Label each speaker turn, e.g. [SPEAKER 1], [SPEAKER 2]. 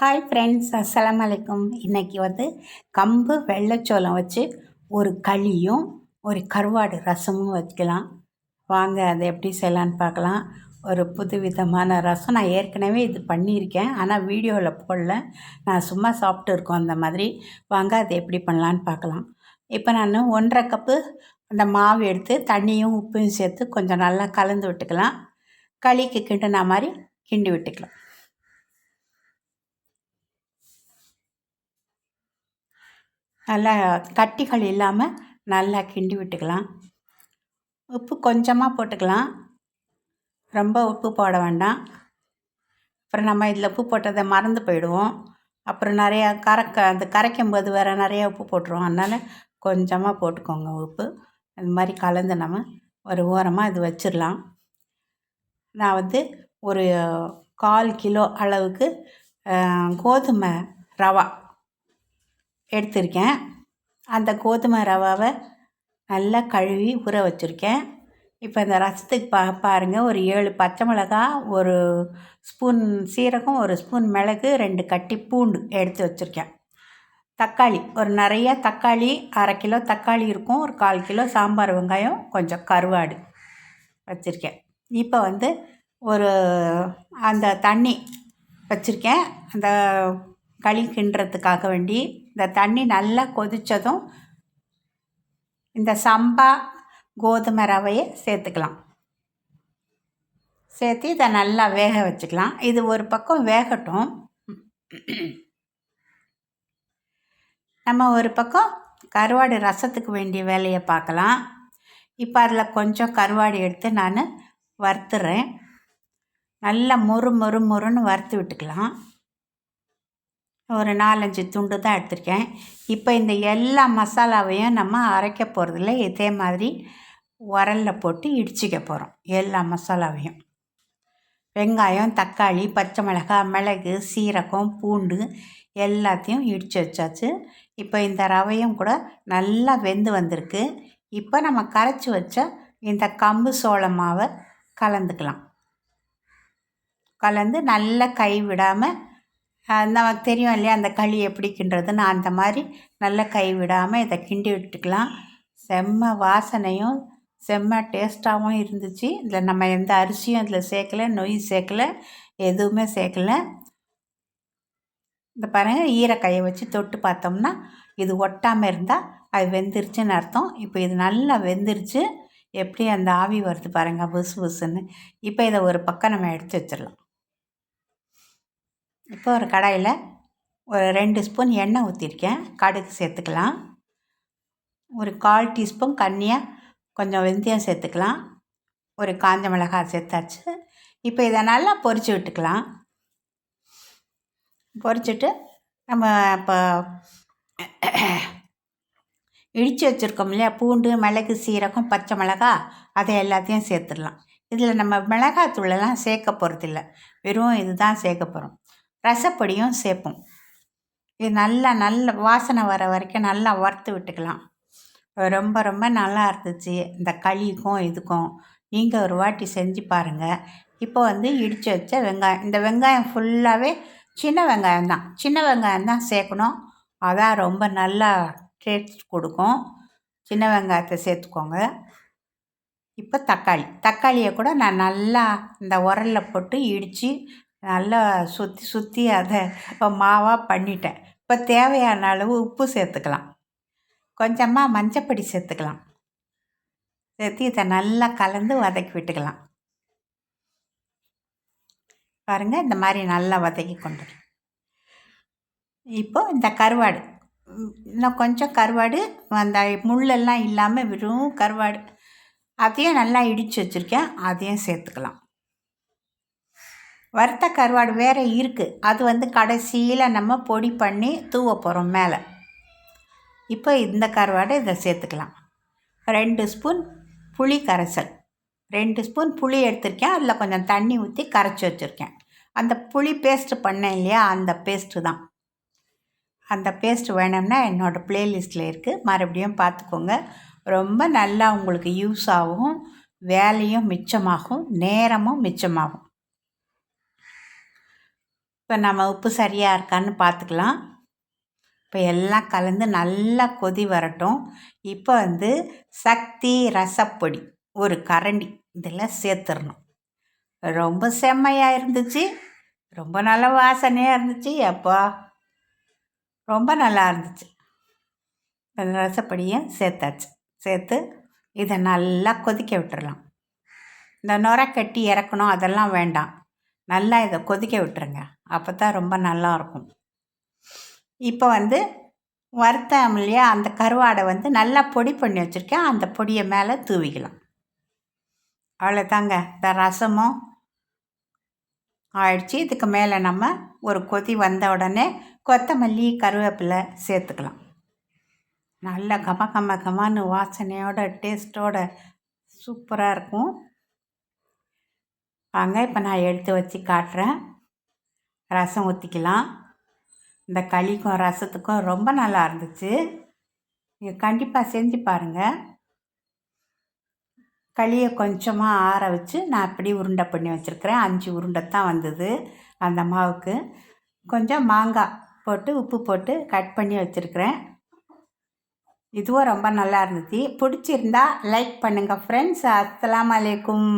[SPEAKER 1] Hi friends அஸ்லாம் அலைக்கும் இன்றைக்கி வந்து கம்பு வெள்ளைச்சோளம் வச்சு ஒரு களியும் ஒரு கருவாடு ரசமும் வைக்கலாம். வாங்க அதை எப்படி செய்யலான்னு பார்க்கலாம். ஒரு புது விதமான ரசம். நான் ஏற்கனவே இது பண்ணியிருக்கேன். ஆனால் வீடியோவில் போடல. நான் சும்மா சாப்பிட்டு இருக்கோம் அந்த மாதிரி. வாங்க அதை எப்படி பண்ணலான்னு பார்க்கலாம். இப்போ நான் ஒன்றரை கப்பு அந்த மாவு எடுத்து தண்ணியும் உப்பையும் சேர்த்து கொஞ்சம் நல்லா கலந்து விட்டுக்கலாம். களிக்கு கிண்டுனா மாதிரி கிண்டி விட்டுக்கலாம். நல்லா கட்டிகள் இல்லாமல் நல்லா கிண்டி விட்டுக்கலாம். உப்பு கொஞ்சமாக போட்டுக்கலாம். ரொம்ப உப்பு போட வேண்டாம். அப்புறம் நம்ம இதில் உப்பு போட்டதை மறந்து போயிடுவோம். அப்புறம் நிறையா கரைக்க அந்த கரைக்கும் போது வேறு நிறையா உப்பு போட்டுருவோம். அதனால் கொஞ்சமாக போட்டுக்கோங்க உப்பு. அது மாதிரி கலந்து நம்ம ஒரு ஓரமாக இது வச்சிடலாம். நான் வந்து ஒரு கால் கிலோ அளவுக்கு கோதுமை ரவா எடுத்திருக்கேன். அந்த கோதுமை ரவாவை நல்லா கழுவி ஊற வச்சுருக்கேன். இப்போ இந்த ரசத்துக்கு பா பாருங்கள் ஒரு ஏழு பச்சை மிளகா ஒரு ஸ்பூன் சீரகம் ஒரு ஸ்பூன் மிளகு ரெண்டு கட்டி பூண்டு எடுத்து வச்சுருக்கேன். தக்காளி ஒரு நிறைய தக்காளி அரை கிலோ தக்காளி இருக்கும் ஒரு கால் கிலோ சாம்பார் வெங்காயம் கொஞ்சம் கருவாடு வச்சுருக்கேன். இப்போ வந்து ஒரு அந்த தண்ணி வச்சுருக்கேன். அந்த களி கிண்டுறதுக்காக வேண்டி இந்த தண்ணி நல்லா கொதித்ததும் இந்த சம்பா கோதுமை ரவையை சேர்த்துக்கலாம். சேர்த்து இதை நல்லா வேக வச்சுக்கலாம். இது ஒரு பக்கம் வேகட்டும். நம்ம ஒரு பக்கம் கருவாடு ரசத்துக்கு வேண்டிய வேலையை பார்க்கலாம். இப்போ அதில் கொஞ்சம் கருவாடு எடுத்து நான் வறுத்துறேன். நல்லா மொறு மொறு மொறுன்னு வறுத்து விட்டுக்கலாம். ஒரு நாலஞ்சு துண்டு தான் எடுத்திருக்கேன். இப்போ இந்த எல்லா மசாலாவையும் நம்ம அரைக்க போகிறதில்ல இதே மாதிரி உரலில் போட்டு இடிச்சிக்க போகிறோம் எல்லா மசாலாவையும். வெங்காயம் தக்காளி பச்சை மிளகாய் மிளகு சீரகம் பூண்டு எல்லாத்தையும் இடித்து வச்சாச்சு. இப்போ இந்த ரவையும் கூட நல்லா வெந்து வந்திருக்கு. இப்போ நம்ம கரைச்சி வச்ச இந்த கம்பு சோள மாவை கலந்துக்கலாம். கலந்து நல்லா கை விடாமல் நமக்கு தெரியும் இல்லையா அந்த களி எப்படி கிண்டுறதுன்னு அந்த மாதிரி நல்லா கை விடாமல் இதை கிண்டி விட்டுக்கலாம். செம்ம வாசனையும் செம்ம டேஸ்ட்டாகவும் இருந்துச்சு. இதில் நம்ம எந்த அரிசியும் இதில் சேர்க்கல நொய் சேர்க்கல எதுவுமே சேர்க்கல. இந்த பாருங்கள் ஈரக்கையை வச்சு தொட்டு பார்த்தோம்னா இது ஒட்டாமல் இருந்தால் அது வெந்துருச்சுன்னு அர்த்தம். இப்போ இது நல்லா வெந்துருச்சு. எப்படி அந்த ஆவி வருது பாருங்கள் புசு புசுன்னு. இப்போ இதை ஒரு பக்கம் நம்ம எடுத்து வச்சிடலாம். இப்போ ஒரு கடாயில் ஒரு ரெண்டு ஸ்பூன் எண்ணெய் ஊற்றிருக்கேன். கடுகு சேர்த்துக்கலாம். ஒரு கால் டீஸ்பூன் கன்னியாக கொஞ்சம் வெந்தயம் சேர்த்துக்கலாம். ஒரு காஞ்ச மிளகாய் சேர்த்தாச்சு. இப்போ இதை நல்லா பொரித்து விட்டுக்கலாம். பொரிச்சுட்டு நம்ம இப்போ இடித்து வச்சுருக்கோம் இல்லையா? பூண்டு மிளகு சீரகம் பச்சை மிளகா அதை எல்லாத்தையும் சேர்த்துடலாம். இதில் நம்ம மிளகாத்தூளெல்லாம் சேர்க்க போகிறதில்ல வெறும் இது தான் சேர்க்க போகிறோம் ரசப்பொடியும் சேர்ப்போம். இது நல்லா நல்ல வாசனை வர வரைக்கும் நல்லா வறுத்து விட்டுக்கலாம். ரொம்ப ரொம்ப நல்லா இருந்துச்சு. இந்த களிக்கும் இதுக்கும். நீங்கள் ஒரு வாட்டி செஞ்சு பாருங்கள் இப்போ வந்து இடித்து வச்ச வெங்காயம். இந்த வெங்காயம் ஃபுல்லாகவே சின்ன வெங்காயம் தான். சின்ன வெங்காயம் தான் சேர்க்கணும். அதான் ரொம்ப நல்லா டேஸ்ட் கொடுக்கும். சின்ன வெங்காயத்தை சேர்த்துக்கோங்க. இப்போ தக்காளி. தக்காளியை கூட நான் நல்லா இந்த உரலில் போட்டு இடித்து நல்லா சுற்றி சுற்றி அதை இப்போ மாவாக பண்ணிட்டேன். இப்போ தேவையான அளவு உப்பு சேர்த்துக்கலாம். கொஞ்சமாக மஞ்சப்பொடி சேர்த்துக்கலாம். சேர்த்து இதை நல்லா கலந்து வதக்கி விட்டுக்கலாம். பாருங்கள் இந்த மாதிரி நல்லா வதக்கி கொண்டு இப்போ இந்த கருவாடு. இன்னும் கொஞ்சம் கருவாடு அந்த முள்ளெல்லாம் இல்லாமல் வெறும் கருவாடு. அதையும் நல்லா இடித்து வச்சுருக்கேன். அதையும் சேர்த்துக்கலாம். வறுத்த கருவாடு வேறு இருக்குது அது வந்து கடைசியில் நம்ம பொடி பண்ணி தூவ போகிறோம் மேலே. இப்போ இந்த கருவாடை இதை சேர்த்துக்கலாம். ரெண்டு ஸ்பூன் புளி கரைசல். ரெண்டு ஸ்பூன் புளி எடுத்திருக்கேன். அதில் கொஞ்சம் தண்ணி ஊற்றி கரைச்சி வச்சுருக்கேன். அந்த புளி பேஸ்ட்டு பண்ணேன் இல்லையா? அந்த பேஸ்ட்டு தான். அந்த பேஸ்ட் வேணும்னா என்னோடய ப்ளேலிஸ்ட்டில் இருக்குது மறுபடியும் பார்த்துக்கோங்க. ரொம்ப நல்லா உங்களுக்கு யூஸ் ஆகும். வேலையும் மிச்சமாகும். நேரமும் மிச்சமாகும். இப்போ நம்ம உப்பு சரியாக இருக்கான்னு பார்த்துக்கலாம் இப்போ எல்லாம் கலந்து நல்லா கொதி வரட்டும். இப்போ வந்து சக்தி ரசப்பொடி ஒரு கரண்டி இதெல்லாம் சேர்த்துடணும் ரொம்ப செம்மையாக இருந்துச்சு. ரொம்ப நல்ல வாசனையாக இருந்துச்சு. அப்பா ரொம்ப நல்லா இருந்துச்சு. அந்த ரசப்பொடியை சேர்த்தாச்சு. சேர்த்து இதை நல்லா கொதிக்க விட்டுறலாம். இந்த நுரை கட்டி இறக்கணும் அதெல்லாம் வேண்டாம். நல்லா இதை கொதிக்க விட்டுருங்க. அப்போ தான் ரொம்ப நல்லாயிருக்கும் இப்போ வந்து வறுத்தம் இல்லையா அந்த கருவாடை வந்து நல்லா பொடி பண்ணி வச்சுருக்கேன். அந்த பொடியை மேலே தூவிக்கலாம். அவ்வளோதாங்க. இந்த ரசமும் ஆயிடுச்சு. இதுக்கு மேலே நம்ம ஒரு கொதி வந்த உடனே கொத்தமல்லி கருவேப்பிலை சேர்த்துக்கலாம். நல்ல கம கம கமான்னு வாசனையோட டேஸ்ட்டோட சூப்பராக இருக்கும். வாங்க இப்போ நான் எடுத்து வச்சு காட்டுறேன். ரசம் ஊற்றிக்கலாம் இந்த களிக்கும் ரசத்துக்கும் ரொம்ப நல்லா இருந்துச்சு. நீங்கள் கண்டிப்பாக செஞ்சு பாருங்கள் களியை கொஞ்சமாக ஆற வச்சு நான் அப்படி உருண்டை பண்ணி வச்சுருக்கிறேன். அஞ்சு உருண்டை தான் வந்தது அந்த மாவுக்கு. கொஞ்சம் மாங்காய் போட்டு உப்பு போட்டு கட் பண்ணி வச்சுருக்கிறேன். இதுவும் ரொம்ப நல்லா இருந்துச்சு. பிடிச்சிருந்தா லைக் பண்ணுங்கள் ஃப்ரெண்ட்ஸ் அஸ்லாம் அலைக்கும்.